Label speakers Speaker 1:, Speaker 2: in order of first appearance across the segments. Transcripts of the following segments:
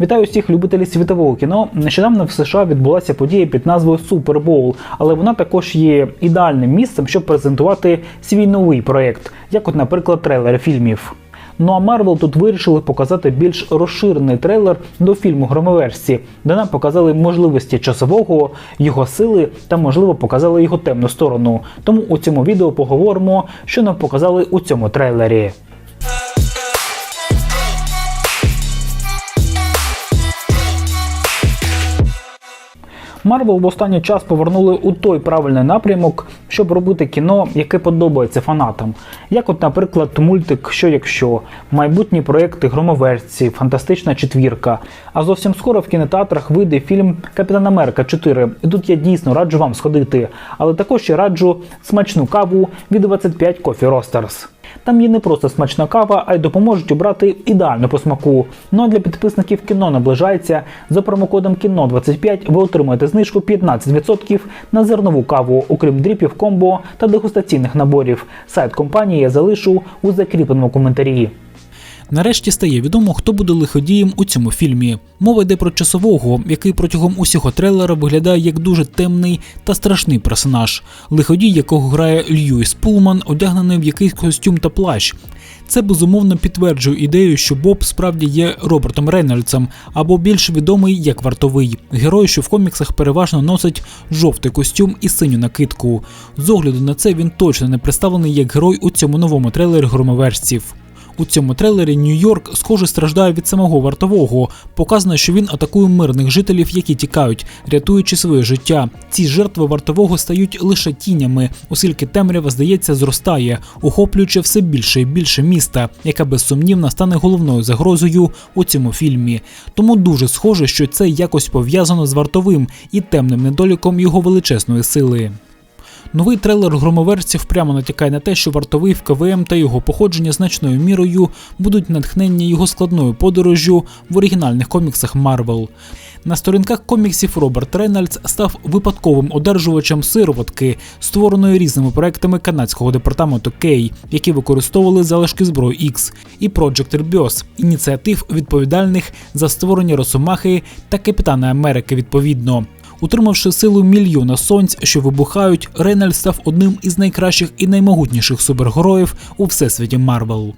Speaker 1: Вітаю всіх любителів світового кіно. Нещодавно в США відбулася подія під назвою Bowl, але вона також є ідеальним місцем, щоб презентувати свій новий проєкт, як, от, наприклад, трейлери фільмів. Ну а Марвел тут вирішили показати більш розширений трейлер до фільму Громоверсі, де нам показали можливості часового, його сили та, можливо, показали його темну сторону. Тому у цьому відео поговоримо, що нам показали у цьому трейлері. Марвел в останній час повернули у той правильний напрямок, щоб робити кіно, яке подобається фанатам. Як, от, наприклад, мультик Що якщо, майбутні проекти Громоверці, Фантастична четвірка. А зовсім скоро в кінотеатрах вийде фільм Капітан Америка 4. І тут я дійсно раджу вам сходити. Але також я раджу смачну каву від 25 Coffee Roasters. Там є не просто смачна кава, а й допоможуть обрати ідеальну по смаку. Ну а для підписників кіно наближається за промокодом кіно 25 ви отримаєте знижку 15% на зернову каву, окрім дріпів, комбо та дегустаційних наборів. Сайт компанії я залишу у закріпленому коментарі. Нарешті стає відомо, хто буде лиходієм у цьому фільмі. Мова йде про часового, який протягом усього трейлера виглядає як дуже темний та страшний персонаж. Лиходій, якого грає Льюіс Пулман, одягнений в якийсь костюм та плащ. Це безумовно підтверджує ідею, що Боб справді є Робертом Рейнольдсом, або більш відомий як вартовий герой, що в коміксах переважно носить жовтий костюм і синю накидку. З огляду на це він точно не представлений як герой у цьому новому трейлері громоверців. У цьому трейлері Нью-Йорк, схоже, страждає від самого вартового. Показано, що він атакує мирних жителів, які тікають, рятуючи своє життя. Ці жертви вартового стають лише тінями, оскільки темрява, здається, зростає, охоплюючи все більше і більше міста, яка безсумнівно стане головною загрозою у цьому фільмі. Тому дуже схоже, що це якось пов'язано з вартовим і темним недоліком його величезної сили. Новий трейлер громоверців прямо натякає на те, що вартовий в КВМ та його походження значною мірою будуть натхнення його складною подорожжю в оригінальних коміксах Марвел. На сторінках коміксів Роберт Рейнольдс став випадковим одержувачем сироватки, створеної різними проектами канадського департаменту Кей, які використовували залишки зброї X, і Project Rebirth, ініціатив відповідальних за створення Росомахи та Капітана Америки відповідно. Утримавши силу мільйона сонць, що вибухають, Рейнольд став одним із найкращих і наймогутніших супергероїв у всесвіті Марвел.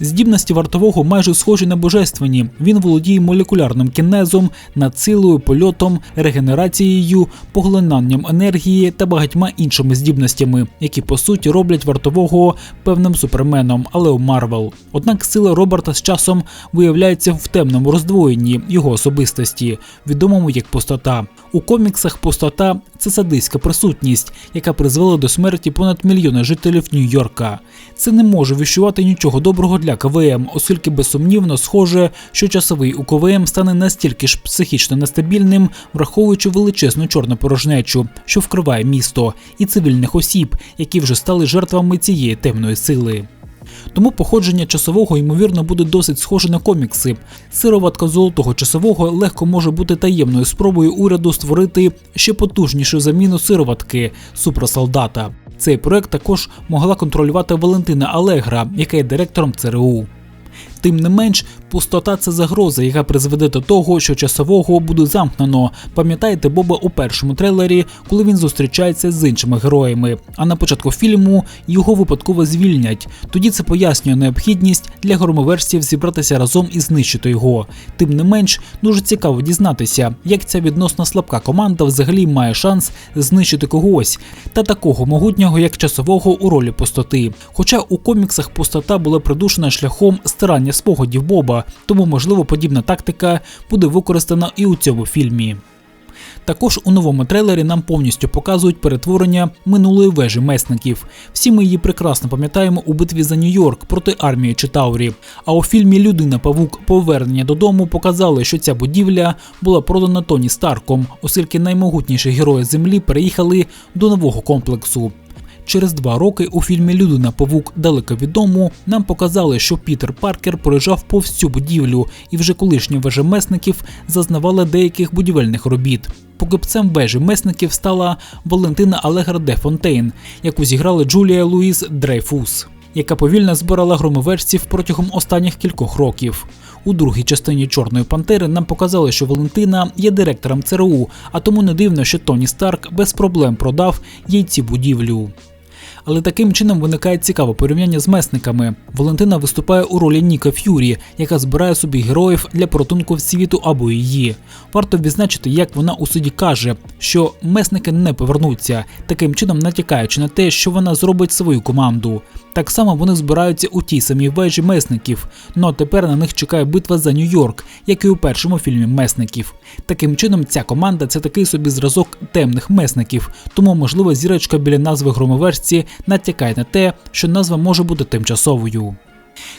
Speaker 1: Здібності вартового майже схожі на божественні. Він володіє молекулярним кінезом, надсилою, польотом, регенерацією, поглинанням енергії та багатьма іншими здібностями, які по суті роблять вартового певним суперменом, але у Марвел. Однак сила Роберта з часом виявляється в темному роздвоєнні його особистості, відомому як пустота. У коміксах пустота це садистська присутність, яка призвела до смерті понад мільйона жителів Нью-Йорка. Це не може віщувати нічого доброго для КВМ, оскільки безсумнівно схоже, що часовий у КВМ стане настільки ж психічно нестабільним, враховуючи величезну чорну порожнечу, що вкриває місто, і цивільних осіб, які вже стали жертвами цієї темної сили. Тому походження часового ймовірно буде досить схоже на комікси. Сироватка золотого часового легко може бути таємною спробою уряду створити ще потужнішу заміну сироватки супросолдата. Цей проект також могла контролювати Валентина Алегра, яка є директором ЦРУ. Тим не менш, пустота це загроза, яка призведе до того, що часового буде замкнено. Пам'ятаєте Боба у першому трейлері, коли він зустрічається з іншими героями. А на початку фільму його випадково звільнять. Тоді це пояснює необхідність для громоверсів зібратися разом і знищити його. Тим не менш, дуже цікаво дізнатися, як ця відносно слабка команда взагалі має шанс знищити когось, та такого могутнього, як часового у ролі пустоти. Хоча у коміксах пустота була придушена шляхом стирання спогадів Боба, тому можливо подібна тактика буде використана і у цьому фільмі. Також у новому трейлері нам повністю показують перетворення минулої вежі месників. Всі ми її прекрасно пам'ятаємо у битві за Нью-Йорк проти армії Читаурі. А у фільмі Людина Павук Повернення додому показали, що ця будівля була продана Тоні Старком, оскільки наймогутніші герої землі переїхали до нового комплексу. Через два роки у фільмі Людина Павук далеко відому нам показали, що Пітер Паркер проїжджав повз цю будівлю, і вже колишні вежа месників зазнавали деяких будівельних робіт. Покупцем вежі месників стала Валентина Алегра де Фонтейн, яку зіграли Джулія Луїс Дрейфус. яка повільно збирала громовержців протягом останніх кількох років. У другій частині Чорної пантери нам показали, що Валентина є директором ЦРУ, а тому не дивно, що Тоні Старк без проблем продав їй ці будівлю. Але таким чином виникає цікаве порівняння з месниками. Валентина виступає у ролі Ніка Ф'юрі, яка збирає собі героїв для порятунку світу або її. Варто відзначити, як вона у суді каже, що месники не повернуться, таким чином натякаючи на те, що вона зробить свою команду. Так само вони збираються у тій самій вежі месників. Ну а тепер на них чекає битва за Нью-Йорк, як і у першому фільмі Месників. Таким чином, ця команда це такий собі зразок темних месників, тому можливо зірочка біля назви громовержці натякає на те, що назва може бути тимчасовою.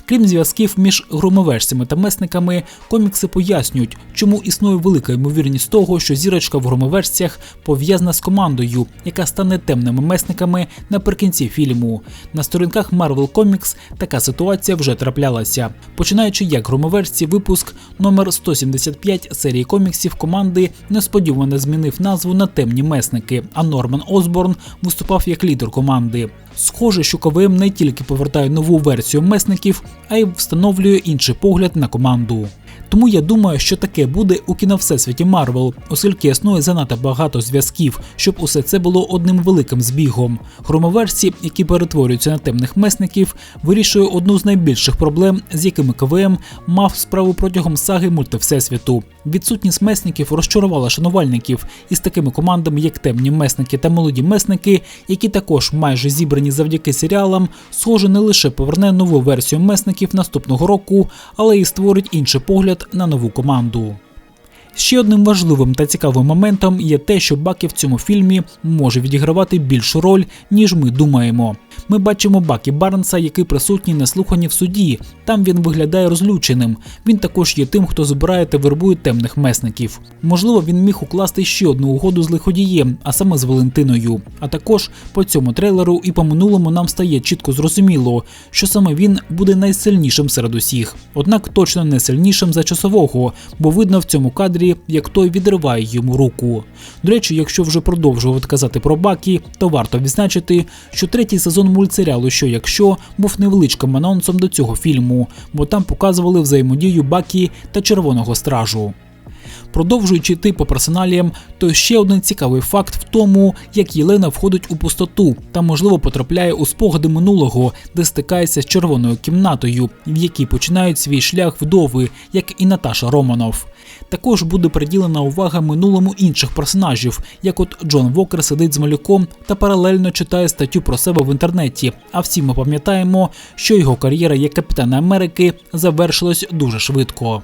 Speaker 1: Крім зв'язків між громовержцями та месниками, комікси пояснюють, чому існує велика ймовірність того, що зірочка в громовержцях пов'язана з командою, яка стане темними месниками наприкінці фільму. На сторінках Marvel Comics така ситуація вже траплялася. Починаючи як громовержці, випуск номер 175 серії коміксів команди несподівано змінив назву на темні месники, а Норман Осборн виступав як лідер команди. Схоже, що КВМ не тільки повертає нову версію месників, а й встановлює інший погляд на команду. Тому я думаю, що таке буде у кіно Всесвіті Марвел, оскільки існує занадто багато зв'язків, щоб усе це було одним великим збігом. Громоверсі, які перетворюються на темних месників, вирішує одну з найбільших проблем, з якими КВМ мав справу протягом саги мультивсесвіту. Відсутність месників розчарувала шанувальників із такими командами, як темні месники та молоді месники, які також майже зібрані завдяки серіалам, схоже не лише поверне нову версію месників наступного року, але й створить інший погляд на нову команду. Ще одним важливим та цікавим моментом є те, що Баки в цьому фільмі може відігравати більшу роль, ніж ми думаємо. Ми бачимо Бакі Барнса, який присутній на слуханні в суді. Там він виглядає розлюченим. Він також є тим, хто збирає та вербує темних месників. Можливо, він міг укласти ще одну угоду з лиходієм, а саме з Валентиною. А також по цьому трейлеру і по минулому нам стає чітко зрозуміло, що саме він буде найсильнішим серед усіх. Однак точно не сильнішим за часового, бо видно в цьому кадрі, як той відриває йому руку. До речі, якщо вже продовжувати казати про Бакі, то варто відзначити, що третій сезон мультсеріалу Що якщо був невеличким анонсом до цього фільму, бо там показували взаємодію Бакі та Червоного Стражу. Продовжуючи йти по персоналіям, то ще один цікавий факт в тому, як Єлена входить у пустоту та, можливо, потрапляє у спогади минулого, де стикається з червоною кімнатою, в якій починають свій шлях вдови, як і Наташа Романов. Також буде приділена увага минулому інших персонажів, як от Джон Вокер сидить з малюком та паралельно читає статтю про себе в інтернеті. А всі ми пам'ятаємо, що його кар'єра як капітана Америки завершилась дуже швидко.